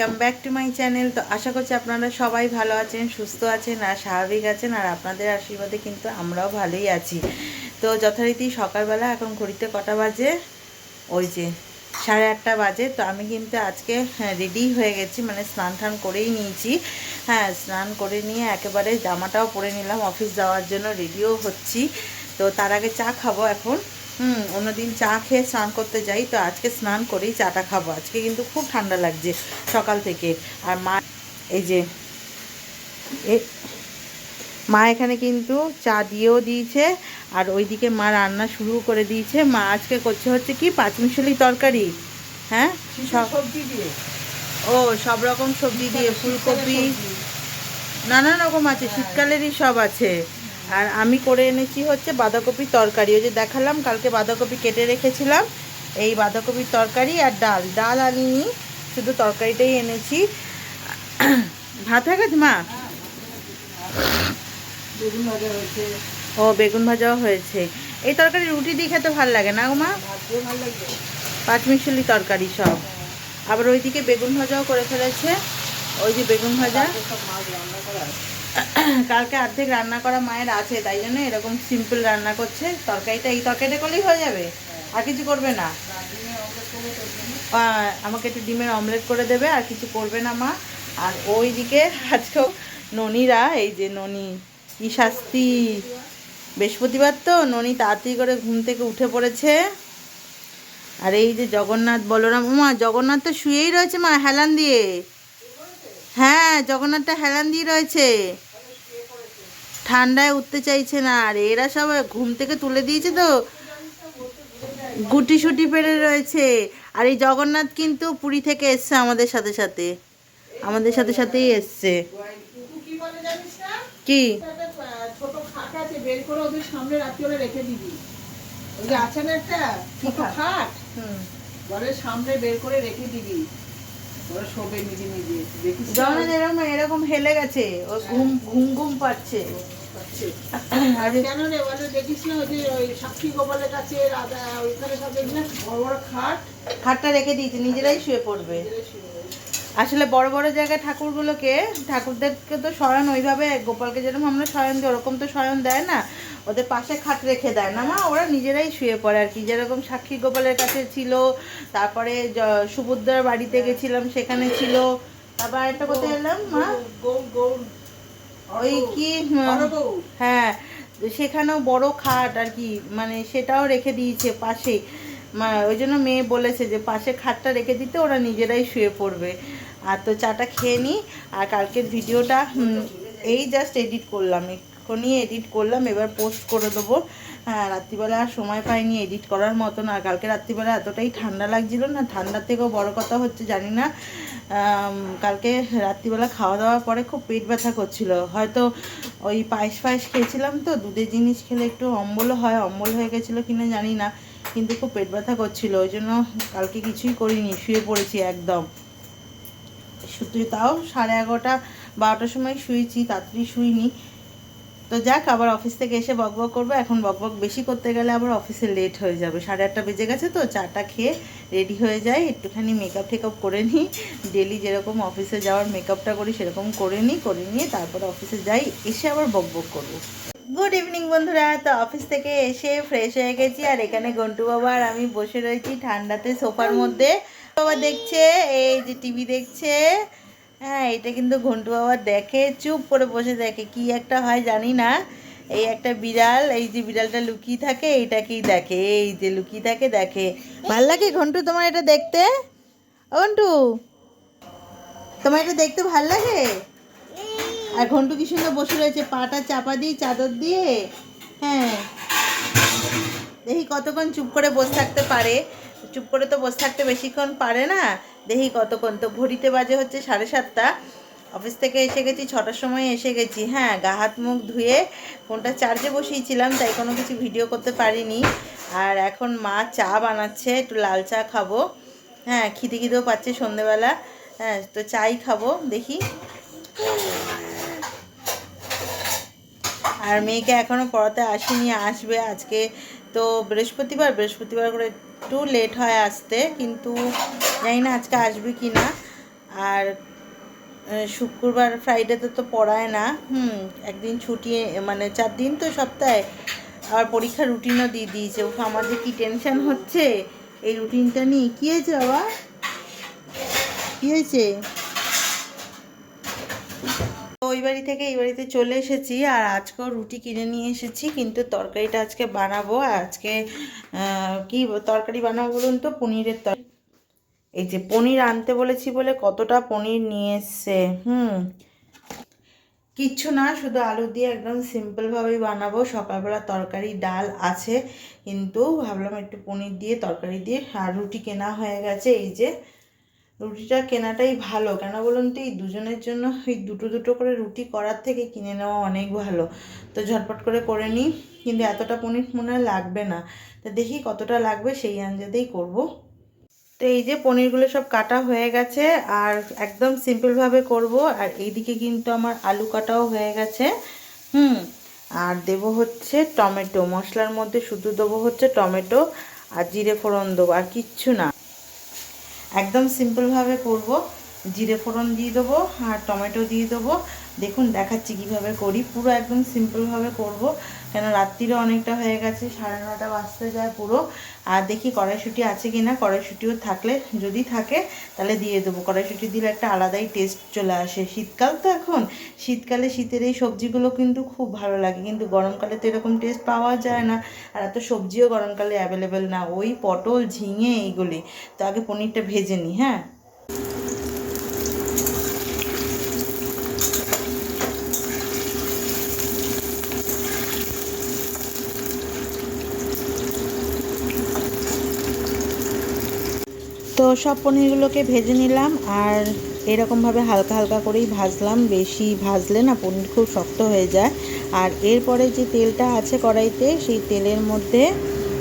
Welcome back to my channel তো আশা করছি আপনারা সবাই ভালো আছেন, সুস্থ আছেন, আর স্বাভাবিক আছেন, আর আপনাদের আশীর্বাদে কিন্তু আমরাও ভালোই আছি। তো যথারীতি সকালবেলা এখন ঘড়িতে কটা বাজে? ওই যে সাড়ে আটটা বাজে। তো আমি কিন্তু আজকে রেডি হয়ে গেছি মানে স্নান টান করেই নিয়েছি। হ্যাঁ স্নান করে নিয়ে একেবারে জামাটাও পরে নিলাম, অফিস যাওয়ার জন্য রেডিও হচ্ছি। তো তার আগে চা খাব এখন। হুম অন্যদিন চা খেয়ে স্নান করতে যাই তো আজকে স্নান করেই চাটা খাব। আজকে কিন্তু খুব ঠান্ডা লাগছে সকাল থেকে। আর মা এই যে মা এখানে কিন্তু চা দিয়েও দিয়েছে আর ওইদিকে মা রান্না শুরু করে দিয়েছে। মা আজকে করছে হচ্ছে কি পাঁচমিশালি তরকারি। হ্যাঁ? সবজি দিয়ে? ও সব রকম সবজি দিয়ে ফুলকপি। নানা রকম আছে শীতকালেরই সব আছে। আর আমি করে এনেছি হচ্ছে বাঁধাকপির তরকারি। ওই যে দেখালাম কালকে বাঁধাকপি কেটে রেখেছিলাম। এই বাঁধাকপির তরকারি আর ডাল। ডাল আনিনি শুধু তরকারিটাই এনেছি। ভাত হয়ে গেছে মা? বেগুন ভাজা হয়েছে। ও বেগুন ভাজাও হয়েছে। এই তরকারি রুটি দিয়ে খেতে ভালো লাগে না মা? পাঁচমিশালি তরকারি সব। আবার ওইদিকে বেগুন ভাজাও করে ফেলেছে। ওই যে বেগুন ভাজা। কালকে অর্ধেক রান্না করা মায়ের আছে, তাই জন্য এরকম সিম্পল রান্না করছে। তরকারিটা এই তরকারিটা করলেই হয়ে যাবে, আর কিছু করবে না। আমাকে একটু ডিমের অমলেট করে দেবে, আর কিছু করবে না মা। আর ওইদিকে আজকেও ননিরা, এই যে ননি, কি শাস্তি। বৃহস্পতিবার তো, ননি তাড়াতাড়ি করে ঘুম থেকে উঠে পড়েছে। আর এই যে জগন্নাথ, বলরাম মা জগন্নাথ তো শুয়েই রয়েছে মা, হেলান দিয়ে। হ্যাঁ জগন্নাথটা হেলান দিয়ে রয়েছে। ঠান্ডায় উঠতে চাইছে না আর এরা সব ঘুম থেকে তুলে দিয়েছে তো। গুটি সুটি পেরে রয়েছে। আর এই জগন্নাথ কিন্তু পুরী থেকে এসছে আমাদের সাথে সাথে। আমাদের সাথে সাথেই এসছে। কি? ছোট খাট আছে, বের করে ওদের সামনে রাত্রিবেলা রেখে দিবি। ওই যে আছে না একটা ছোট খাট? খাট, ঘরের সামনে বের করে রেখে দিবি। ওরা শোবে নিজে নিজে। দেখিস না? এরকম এরকম হেলে গেছে ও ঘুম ঘুম ঘুম পাচ্ছে পাচ্ছে। কেন রে বলে দেখিস না ওই যে ওই সাক্ষী গোপালের কাছে রাধা ওইখানে সব দেখি বড় বড় খাট খাটটা রেখে দিয়েছে নিজেরাই শুয়ে পড়বে আসলে বড় বড় জায়গায় ঠাকুরগুলোকে ঠাকুরদেরকে তো শয়ন ওইভাবে গোপালকে যেরকম আমরা শয়ন দিই ওরকম তো শয়ন দেয় না ওদের পাশে খাট রেখে দেয়। না মা ওরা নিজেরাই শুয়ে পড়ে আর কি। যেরকম সাক্ষী গোপালের কাছে ছিল তারপরে সুভদ্রার বাড়িতে গেছিলাম সেখানে ছিল। তারপর একটা কোথায় এলাম মা? ওই কি হ্যাঁ সেখানেও বড় খাট আর কি। মানে সেটাও রেখে দিয়েছে পাশে। ওই জন্য মেয়ে বলেছে যে পাশে খাটটা রেখে দিতে ওরা নিজেরাই শুয়ে পড়বে। আর তো চাটা খেয়ে নিই আর কালকের ভিডিওটা এই জাস্ট এডিট করলাম এক্ষুনি এডিট করলাম, এবার পোস্ট করে দেবো। হ্যাঁ রাত্রিবেলা আর সময় পাইনি এডিট করার মতন, আর কালকে রাত্রিবেলা এতটাই ঠান্ডা লাগছিল না ঠান্ডার থেকেও বড় কথা হচ্ছে জানি না। কালকে রাত্রিবেলা খাওয়া দাওয়ার পরে খুব পেট ব্যথা করছিল। হয়তো ওই পায়েস পায়েস খেয়েছিলাম তো, দুধের জিনিস খেলে একটু অম্বলও হয়, অম্বল হয়ে গেছিল কিনা জানি না, কিন্তু খুব পেট ব্যথা করছিল, ওই জন্য কালকে কিছুই করিনি, শুয়ে পড়েছি একদম। শুধু তাও সাড়ে এগারোটা, বারোটার সময় শুয়েছি, তাড়াতাড়ি শুইনি। তো যাক, আবার অফিস থেকে এসে বকবক করব। এখন বকবক বেশি করতে গেলে আবার অফিসে লেট হয়ে যাবে। সাড়ে আটটা বেজে গেছে তো, চাটা খেয়ে রেডি হয়ে যায় একটুখানি মেকআপ টেকআপ করে নিই। ডেলি যেরকম অফিসে যাওয়ার মেকআপটা করি, সেরকম করে নিই, করে নিয়ে তারপরে অফিসে যাই। এসে আবার বকবক করব। গুড ইভিনিং বন্ধুরা, তো অফিস থেকে এসে ফ্রেশ হয়ে গেছি। আর এখানে গন্টু বাবা আর আমি বসে রয়েছি ঠান্ডাতে সোফার মধ্যে। বাবা দেখছে, এই যে টিভি দেখছে। হ্যাঁ এটা কিন্তু ঘন্টু বাবা দেখে চুপ করে বসে দেখে। কি একটা হয় জানি না। এই একটা বিড়াল, এই যে বিড়ালটা লুকিয়ে থাকে এইটাকেই দেখে। এই যে লুকিয়ে থাকে, দেখে। ভালো লাগে ঘন্টু তোমার এটা দেখতে? ঘন্টু, তোমার এটা দেখতে ভালো লাগে? আর ঘন্টু কি সুন্দর বসে রয়েছে, পাটা চাপা দিয়ে, চাদর দিয়ে? হ্যাঁ। দেখি কতক্ষণ চুপ করে বসে থাকতে পারে। চুপ করে তো বসে থাকতে বেশিক্ষণ পারে না। দেখি কতক্ষণ তো ঘড়িতে বাজে হচ্ছে সাড়ে সাতটা। অফিস থেকে এসে গেছি, ছটার সময় এসে গেছি। হ্যাঁ গা হাত মুখ ধুয়ে ফোনটা চার্জে বসিয়েছিলাম, তাই কোনো কিছু ভিডিও করতে পারিনি। আর এখন মা চা বানাচ্ছে, একটু লাল চা খাব। হ্যাঁ খিদে খিদেও পাচ্ছে সন্ধেবেলা। হ্যাঁ তো চাই খাব, দেখি। আর মেয়েকে এখনও পড়াতে আসেনি, আসবে আজকে। তো বৃহস্পতিবার বৃহস্পতিবার করে একটু লেট হয় আসতে, কিন্তু জানি না আজকে আসবে কি না আর শুক্রবার ফ্রাইডেতে তো পড়ায় না। হুম, একদিন ছুটি মানে চার দিন তো সপ্তাহে। আবার পরীক্ষার রুটিনও দিয়ে দিয়েছে। ওকে আমার যে কী টেনশান হচ্ছে? এই রুটিনটা নিয়ে কী হয়েছে বাবা? কী হয়েছে? ওই বাড়ি থেকে এই বাড়িতে চলে এসেছি আর আজকেও রুটি কিনে নিয়ে এসেছি, কিন্তু তরকারিটা আজকে বানাবো আজকে কি তরকারি বানাবো বলুন তো? পনিরের তরকারি এই যে পনির আনতে বলেছি বলে কতটা পনির নিয়ে এসছে, হুম। কিচ্ছু না, শুধু আলু দিয়ে একদম সিম্পলভাবেই বানাবো। সকালবেলা তরকারি ডাল আছে, কিন্তু ভাবলাম একটু পনির দিয়ে, তরকারি দিয়ে, আর রুটি কেনা হয়ে গেছে। এই যে রুটিটা কেনাটাই ভালো। কেন বলুন তো, এই দুজনের জন্য এই দুটো দুটো করে রুটি করার থেকে কিনে নেওয়া অনেক ভালো। তো ঝটপট করে করে নিই, কিন্তু এতটা পনির মনে লাগবে না। তো দেখি কতটা লাগবে, সেই আঞ্জাতেই করব। তো এই যে পনিরগুলো সব কাটা হয়ে গেছে, আর একদম সিম্পলভাবে করব। আর এইদিকে কিন্তু আমার আলু কাটাও হয়ে গেছে। হুম, আর দেবো হচ্ছে টমেটো। মশলার মধ্যে শুধু দেবো হচ্ছে টমেটো আর জিরে ফোড়ন দেবো, আর কিচ্ছু না। একদম সিম্পলভাবে করব জিরে ফোড়ন দিয়ে দেবো আর টমেটো দিয়ে দেবো। দেখুন, দেখাচ্ছি কীভাবে করি। পুরো একদম সিম্পলভাবে করব, কেন রাত্রিরও অনেকটা হয়ে গেছে, সাড়ে নটা বাজতে যায় পুরো। আর দেখি কড়াইশুঁটি আছে কি না কড়াইশুঁটিও থাকলে যদি থাকে, তাহলে দিয়ে দেবো। কড়াইশুঁটি দিলে একটা আলাদাই টেস্ট চলে আসে। শীতকাল তো এখন, শীতকালে শীতের এই সবজিগুলো কিন্তু খুব ভালো লাগে। কিন্তু গরমকালে তো এরকম টেস্ট পাওয়া যায় না। আর এত সবজিও গরমকালে অ্যাভেলেবেল না। ওই পটল, ঝিঙে এইগুলি। তো আগে পনিরটা ভেজে নিই হ্যাঁ? তো সব পনিরগুলোকে ভেজে নিলাম আর এরকমভাবে হালকা হালকা করেই ভাজলাম। বেশি ভাজলে না পনির খুব শক্ত হয়ে যায়। আর এরপরে যে তেলটা আছে কড়াইতে, সেই তেলের মধ্যে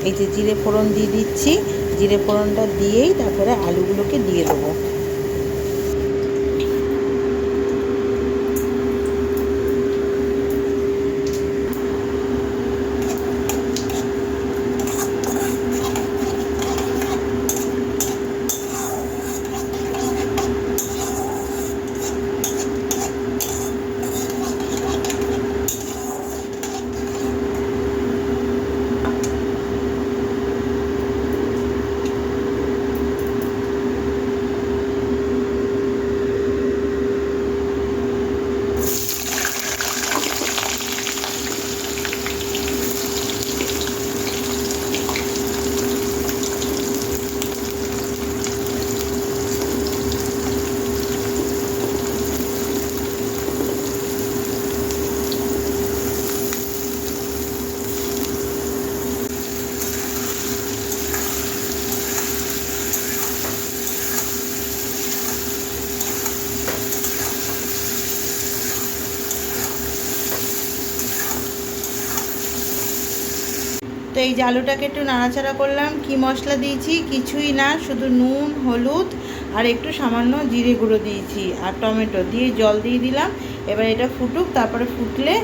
এই যে জিরে ফোড়ন দিয়ে দিচ্ছি। জিরে ফোড়নটা দিয়েই তারপরে আলুগুলোকে দিয়ে দেবো। এই যে আলুটাকে একটু নাড়াচাড়া করলাম। কি মশলা দিয়েছি? কিছুই না, শুধু নুন, হলুদ আর একটু সামান্য জিরে গুঁড়ো দিয়েছি আর টমেটো দিয়ে জল দিয়ে দিলাম। এবার এটা ফুটুক, তারপরে ফুটলে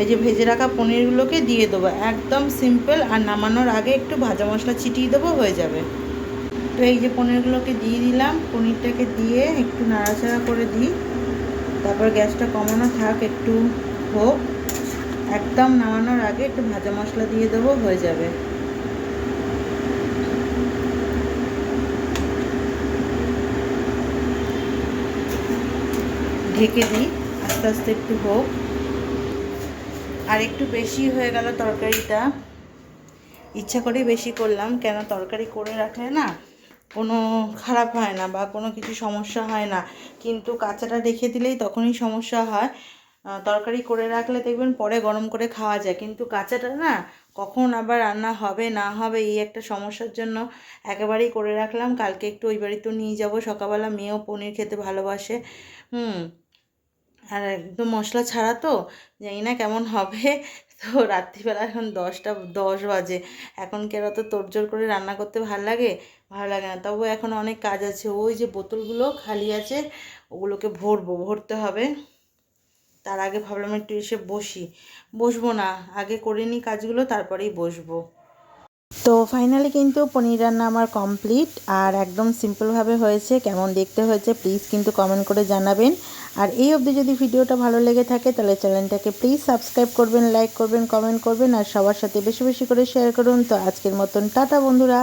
এই যে ভেজে রাখা পনিরগুলোকে দিয়ে দেবো। একদম সিম্পল আর নামানোর আগে একটু ভাজা মশলা ছিটিয়ে দেবো, হয়ে যাবে। তো এই যে পনিরগুলোকে দিয়ে দিলাম, পনিরটাকে দিয়ে একটু নাড়াচাড়া করে দিই। তারপর গ্যাসটা কমানো থাক, একটু হোক। একদম নামানোর আগে একটু ভাজা মশলা দিয়ে দেবো, হয়ে যাবে। ঢেকে দিই, আস্তে আস্তে একটু হোক। আর একটু বেশি হয়ে গেল তরকারিটা। ইচ্ছা করেই বেশি করলাম, কেন তরকারি করে রাখলে না কোনো খারাপ হয় না বা কোনো কিছু সমস্যা হয় না। কিন্তু কাঁচাটা রেখে দিলেই তখনই সমস্যা হয়। তরকারি করে রাখলে দেখবেন পরে গরম করে খাওয়া যায়। কিন্তু কাঁচাটা না, কখন আবার রান্না হবে, না হবে, এই একটা সমস্যার জন্য একেবারেই করে রাখলাম। কালকে একটু ওই বাড়িতেও নিয়ে যাব। সকালবেলা মেয়েও পনির খেতে ভালোবাসে। হুম, আর একদম মশলা ছাড়া তো, জানি না কেমন হবে। তো রাত্রিবেলা এখন দশটা, দশ বাজে। এখন কি অত তোড়জোড় করে রান্না করতে ভালো লাগে? ভালো লাগে না। তবু এখন অনেক কাজ আছে। ওই যে বোতলগুলো খালি আছে, ওগুলোকে ভরবো, ভরতে হবে। তার আগে ভাবলাম একটু এসে বসি। বসবো না, আগে করে নিই কাজগুলো, তারপরেই বসবো। তো ফাইনালি কিন্তু পনির রান্না আমার কমপ্লিট আর একদম সিম্পলভাবে হয়েছে, কেমন দেখতে হয়েছে প্লিজ কিন্তু কমেন্ট করে জানাবেন। আর এই অবধি যদি ভিডিওটা ভালো লেগে থাকে, তাহলে চ্যানেলটাকে প্লিজ সাবস্ক্রাইব করবেন লাইক করবেন কমেন্ট করবেন, আর সবার সাথে বেশি বেশি করে শেয়ার করুন। তো আজকের মতন, টাটা বন্ধুরা!